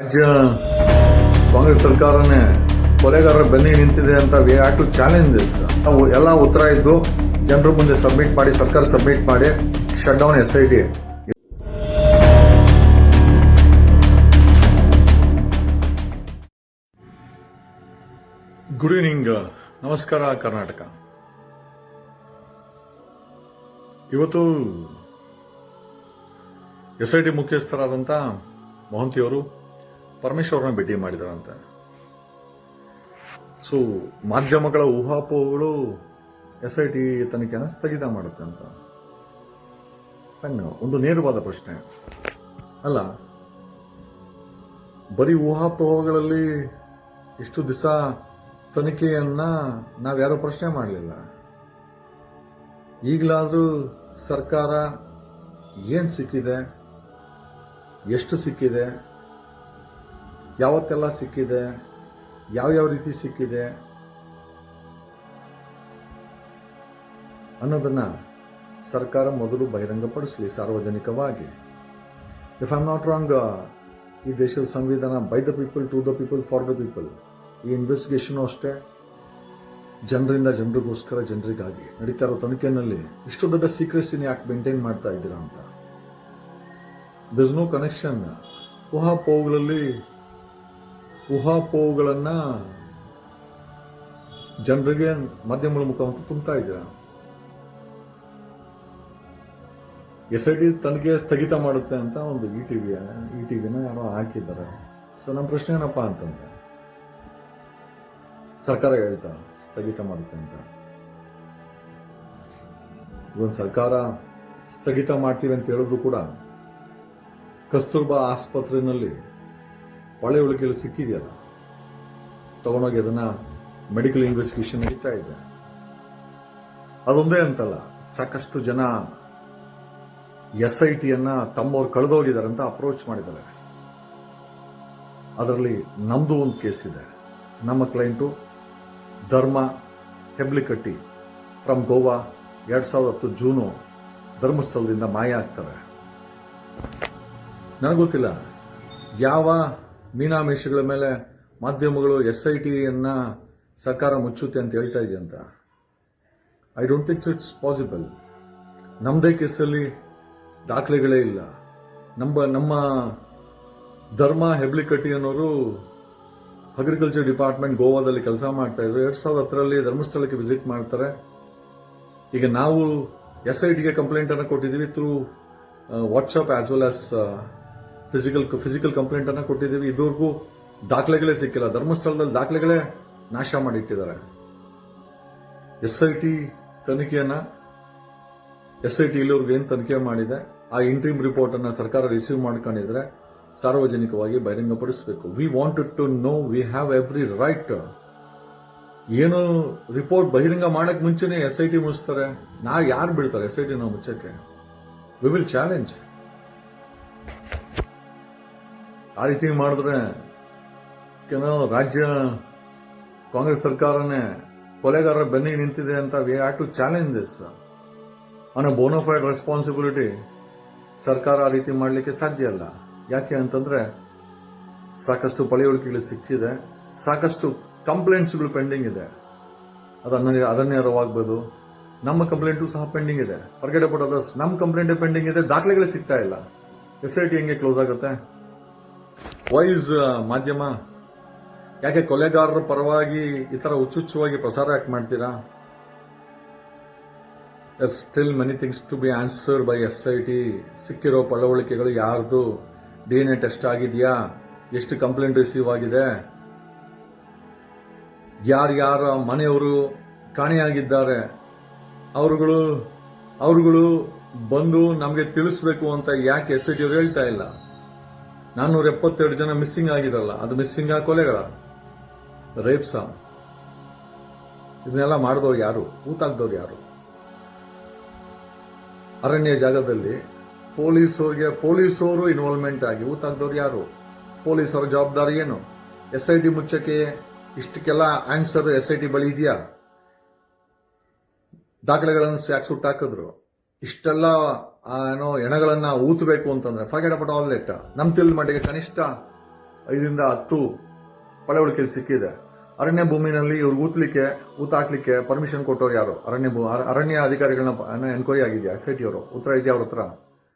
ರಾಜ್ಯ ಕಾಂಗ್ರೆಸ್ ಸರ್ಕಾರನೇ ಕೊಲೆಗಾರರ ಬೆನ್ನಿ ನಿಂತಿದೆ ಅಂತ we have to challenge this. ನಾವು ಎಲ್ಲ ಉತ್ತರ ಇದ್ದು ಜನರ ಮುಂದೆ ಸಬ್ಮಿಟ್ ಮಾಡಿ, ಸರ್ಕಾರ ಸಬ್ಮಿಟ್ ಮಾಡಿ shut down S I T good evening ನಮಸ್ಕಾರ ಕರ್ನಾಟಕ. ಇವತ್ತು ಎಸ್ ಐ ಟಿ ಮುಖ್ಯಸ್ಥರಾದಂಥ ಮೊಹಂತಿಯವರು ಪರಮೇಶ್ವರನ ಭೇಟಿ ಮಾಡಿದಾರಂತೆ. ಸೊ ಮಾಧ್ಯಮಗಳ ಊಹಾಪೋಹಗಳು ಎಸ್ ಐ ಟಿ ತನಿಖೆನ ಸ್ಥಗಿತ ಮಾಡುತ್ತೆ ಅಂತ. ಒಂದು ನೇರವಾದ ಪ್ರಶ್ನೆ. ಅಲ್ಲ, ಬರೀ ಊಹಾಪೋಹಗಳಲ್ಲಿ ಇಷ್ಟು ದಿವಸ ತನಿಖೆಯನ್ನ ನಾವ್ಯಾರೂ ಪ್ರಶ್ನೆ ಮಾಡಲಿಲ್ಲ. ಈಗಲಾದರೂ ಸರ್ಕಾರ ಏನು ಸಿಕ್ಕಿದೆ, ಎಷ್ಟು ಸಿಕ್ಕಿದೆ ಯಾವತ್ತೆಲ್ಲ ಸಿಕ್ಕಿದೆ? ಯಾವ್ಯಾವ ರೀತಿ ಸಿಕ್ಕಿದೆ? ಅನ್ನೋದನ್ನ ಸರ್ಕಾರ ಮೊದಲು ಬಹಿರಂಗಪಡಿಸಲಿ ಸಾರ್ವಜನಿಕವಾಗಿ. ಇಫ್ ಐಮ್ ನಾಟ್ ರಾಂಗ್ ಈ ದೇಶದ ಸಂವಿಧಾನ by the people to the people for the people ಈ ಇನ್ವೆಸ್ಟಿಗೇಷನು ಅಷ್ಟೇ. ಜನರಿಂದ ಜನರಿಗೋಸ್ಕರ ಜನರಿಗಾಗಿ ನಡೀತಾ ಇರೋ ತನಿಖೆನಲ್ಲಿ ಇಷ್ಟು ದೊಡ್ಡ ಸೀಕ್ರೆಸಿನ ಯಾಕೆ ಮೇಂಟೈನ್ ಮಾಡ್ತಾ ಇದ್ದೀರಾ ಅಂತ. ದಿಸ್ ನೋ ಕನೆಕ್ಷನ್ ಊಹಾಪೋಹಗಳಲ್ಲಿ ಊಹಾಪೋಹಗಳನ್ನ ಜನರಿಗೆ ಮಾಧ್ಯಮಗಳ ಮುಖಾಂತರ ತುಂಬ್ತಾ ಇದ್ದೀರಾ? ಎಸ್ ಐ ಟಿ ತನಿಖೆ ಸ್ಥಗಿತ ಮಾಡುತ್ತೆ ಅಂತ ಒಂದು ಇ ಟಿವಿಯ ಇ ಟಿವಿನ ಯಾರೋ ಹಾಕಿದ್ದಾರೆ. ಸೊ ನಮ್ಮ ಪ್ರಶ್ನೆ ಏನಪ್ಪ ಅಂತಂದ್ರೆ, ಸರ್ಕಾರ ಹೇಳ್ತಾ ಸ್ಥಗಿತ ಮಾಡುತ್ತೆ ಅಂತ. ಇವನ್ ಸರ್ಕಾರ ಸ್ಥಗಿತ ಮಾಡ್ತೀವಿ ಅಂತ ಹೇಳಿದ್ರು ಕೂಡ ಕಸ್ತೂರ್ಬಾ ಆಸ್ಪತ್ರೆಯಲ್ಲಿ ಒಳ್ಳೆ ಉಳಿಕೆಯಲ್ಲಿ ಸಿಕ್ಕಿದೆಯಲ್ಲ? ತಗೊಂಡೋಗಿ ಅದನ್ನ ಮೆಡಿಕಲ್ ಇನ್ವೆಸ್ಟಿಗೇಷನ್ ನಡೀತಾ ಇದೆ. ಅದೊಂದೇ ಅಂತಲ್ಲ, ಸಾಕಷ್ಟು ಜನ ಎಸ್ ಐ ಟಿಯನ್ನು ತಮ್ಮವ್ರು ಕಳೆದೋಗಿದ್ದಾರೆ ಅಂತ ಅಪ್ರೋಚ್ ಮಾಡಿದ್ದಾರೆ. ಅದರಲ್ಲಿ ನಮ್ಮದು ಒಂದು ಕೇಸ್ ಇದೆ. ನಮ್ಮ ಕ್ಲೈಂಟು ಧರ್ಮ ಹೆಬ್ಲಿಕಟ್ಟಿ ಫ್ರಮ್ ಗೋವಾ ಎರಡು ಸಾವಿರದ ಹತ್ತು ಜೂನು ಧರ್ಮಸ್ಥಳದಿಂದ ಮಾಯ ಆಗ್ತಾರೆ. ನನಗೊತ್ತಿಲ್ಲ ಯಾವ ಮೀನಾಮೇಷಗಳ ಮೇಲೆ ಮಾಧ್ಯಮಗಳು ಎಸ್ ಐ ಟಿಯನ್ನು ಸರ್ಕಾರ ಮುಚ್ಚುತ್ತೆ ಅಂತ ಹೇಳ್ತಾ ಇದೆ ಅಂತ. I don't thinks it's possible ನಮ್ಮದೇ ಕೇಸಲ್ಲಿ ದಾಖಲೆಗಳೇ ಇಲ್ಲ. ನಮ್ಮ ನಮ್ಮ ಧರ್ಮ ಹೆಬ್ಳಿಕಟ್ಟಿ ಅನ್ನೋರು ಅಗ್ರಿಕಲ್ಚರ್ ಡಿಪಾರ್ಟ್ಮೆಂಟ್ ಗೋವಾದಲ್ಲಿ ಕೆಲಸ ಮಾಡ್ತಾ ಇದ್ರು. ಎರಡ್ ಸಾವಿರದ ಹತ್ತರಲ್ಲಿ ಧರ್ಮಸ್ಥಳಕ್ಕೆ ವಿಸಿಟ್ ಮಾಡ್ತಾರೆ. ಈಗ ನಾವು ಎಸ್ ಐ ಟಿಗೆ ಕಂಪ್ಲೇಂಟ್ ಅನ್ನು ಕೊಟ್ಟಿದ್ದೀವಿ through WhatsApp as well as physical physical complaint ಅನ್ನು ಕೊಟ್ಟಿದ್ದೀವಿ. ಇದುವರೆಗೂ ದಾಖಲೆಗಳೇ ಸಿಕ್ಕಿಲ್ಲ. ಧರ್ಮಸ್ಥಳದಲ್ಲಿ ದಾಖಲೆಗಳೇ ನಾಶ ಮಾಡಿಟ್ಟಿದ್ದಾರೆ. ಎಸ್ ಐ ಟಿ ತನಿಖೆಯನ್ನ, ಎಸ್ ಐ ಟಿ ಇಲ್ಲಿವರೆಗೂ ಏನು ತನಿಖೆ ಮಾಡಿದೆ, ಆ ಇಂಟ್ರೀಮ್ ರಿಪೋರ್ಟ್ ಅನ್ನ ಸರ್ಕಾರ ರಿಸೀವ್ ಮಾಡ್ಕೊಂಡಿದ್ರೆ ಸಾರ್ವಜನಿಕವಾಗಿ ಬಹಿರಂಗಪಡಿಸಬೇಕು we wanted to know we have every right ಏನು ರಿಪೋರ್ಟ್ ಬಹಿರಂಗ ಮಾಡಕ್ ಮುಂಚೆನೆ ಎಸ್ ಐ ಟಿ ಮುಚ್ತಾರೆ. ನಾ ಯಾರು ಬೀಳ್ತಾರೆ ಎಸ್ ಐ ಟಿ ನಾವು ಮುಚ್ಚಕ್ಕೆ? ವಿ ವಿಲ್ ಚಾಲೆಂಜ್ ಆ ರೀತಿ ಮಾಡಿದ್ರೆ ಕೆಲವು ರಾಜ್ಯ ಕಾಂಗ್ರೆಸ್ ಸರ್ಕಾರನೇ ಕೊಲೆಗಾರರ ಬೆನ್ನಿಗೆ ನಿಂತಿದೆ ಅಂತ we have to challenge this on bonafide responsibility ಸರ್ಕಾರ ಆ ರೀತಿ ಮಾಡಲಿಕ್ಕೆ ಸಾಧ್ಯ ಇಲ್ಲ ಯಾಕೆ ಅಂತಂದ್ರೆ ಸಾಕಷ್ಟು ಪಳೆಯುಳಿಕೆಗಳು ಸಿಕ್ಕಿದೆ, ಸಾಕಷ್ಟು ಕಂಪ್ಲೇಂಟ್ಸ್ಗಳು ಪೆಂಡಿಂಗ್ ಇದೆ. ಅದು ಅದನ್ನೇ ಅದನ್ಯರವಾಗಬಹುದು ನಮ್ಮ ಕಂಪ್ಲೇಂಟು ಸಹ ಪೆಂಡಿಂಗ್ ಇದೆ. ಫರ್ಗೆಟ್ ಅಬೌಟ್ ಅದರ್ಸ್ ನಮ್ಮ ಕಂಪ್ಲೇಂಟ್ ಪೆಂಡಿಂಗ್ ಇದೆ. ದಾಖಲೆಗಳೇ ಸಿಗ್ತಾ ಇಲ್ಲ. ಎಸ್ ಐ ಹೆಂಗೆ ಕ್ಲೋಸ್ ಆಗುತ್ತೆ? ವೈಸ್ ಮಾಧ್ಯಮ? ಯಾಕೆ ಕೊಲೆಗಾರರ ಪರವಾಗಿ ಈ ಥರ ಹುಚ್ಚುಚ್ಚುವಾಗಿ ಪ್ರಸಾರ ಯಾಕೆ ಮಾಡ್ತೀರಾ? Yes still many things to be answered by S I T ಸಿಕ್ಕಿರೋ ಪಳವಳಿಕೆಗಳು ಯಾರ್ದು? ಡಿ ಎನ್ ಎ ಟೆಸ್ಟ್ ಆಗಿದೆಯಾ? ಎಷ್ಟು ಕಂಪ್ಲೇಂಟ್ ರಿಸೀವ್ ಆಗಿದೆ? ಯಾರ್ಯಾರ ಮನೆಯವರು ಕಾಣೆಯಾಗಿದ್ದಾರೆ? ಅವರುಗಳು ಅವರುಗಳು ಬಂದು ನಮಗೆ ತಿಳಿಸ್ಬೇಕು ಅಂತ ಯಾಕೆ ಎಸ್ ಐ ಟಿ ಅವ್ರು ಹೇಳ್ತಾ ಇಲ್ಲ? ನಾನ್ನೂರ ಎಪ್ಪತ್ತೆರಡು ಜನ ಮಿಸ್ಸಿಂಗ್ ಆಗಿದ್ರಲ್ಲ ಅದು ಮಿಸ್ಸಿಂಗ್ ಆ ಕೊಲೆಗಳ. ರೇಪ್ಸ ಇದನ್ನೆಲ್ಲ ಮಾಡಿದವ್ರು ಯಾರು? ಊತಾಕ್ದವ್ರು ಯಾರು? ಅರಣ್ಯ ಜಾಗದಲ್ಲಿ ಪೊಲೀಸರಿಗೆ ಪೊಲೀಸರು ಇನ್ವಾಲ್ವ್ಮೆಂಟ್ ಆಗಿ ಊತಾಕ್ದವ್ರು ಯಾರು? ಪೊಲೀಸರ ಜವಾಬ್ದಾರಿ ಏನು? ಎಸ್ ಐ ಟಿ ಮುಚ್ಚಕ್ಕೆ ಇಷ್ಟಕ್ಕೆಲ್ಲ ಆನ್ಸರ್ ಎಸ್ ಐ ಟಿ ಬಳಿ ಇದೆಯಾ? ದಾಖಲೆಗಳನ್ನು ಯಾಕೆ ಸುಟ್ಟಾಕಿದ್ರು. ಇಷ್ಟೆಲ್ಲ ಏನೋ ಎಣಗಳನ್ನ ಊತಬೇಕು ಅಂತಂದ್ರೆ ಫಾರ್ಗೆಟ್ ಅಬೌಟ್ ಆಲ್ ದಟ್ ನಮ್ ತಿಳಿದ ಮಟ್ಟಿಗೆ ಕನಿಷ್ಠ ಐದರಿಂದ ಹತ್ತು ಪಳವಳಿಕೆಯಲ್ಲಿ ಸಿಕ್ಕಿದೆ. ಅರಣ್ಯ ಭೂಮಿನಲ್ಲಿ ಇವ್ರು ಊತ್ಲಿಕ್ಕೆ ಊತ ಹಾಕ್ಲಿಕ್ಕೆ ಪರ್ಮಿಷನ್ ಕೊಟ್ಟವ್ರು ಯಾರು? ಅರಣ್ಯ ಅರಣ್ಯ ಅಧಿಕಾರಿಗಳನ್ನ ಎನ್ಕ್ವೈರಿ ಆಗಿದೆಯಾ? ಎಸ್ ಐ ಟಿ ಅವರು. ಉತ್ತರ ಇದೆಯಾ ಅವ್ರ ಹತ್ರ?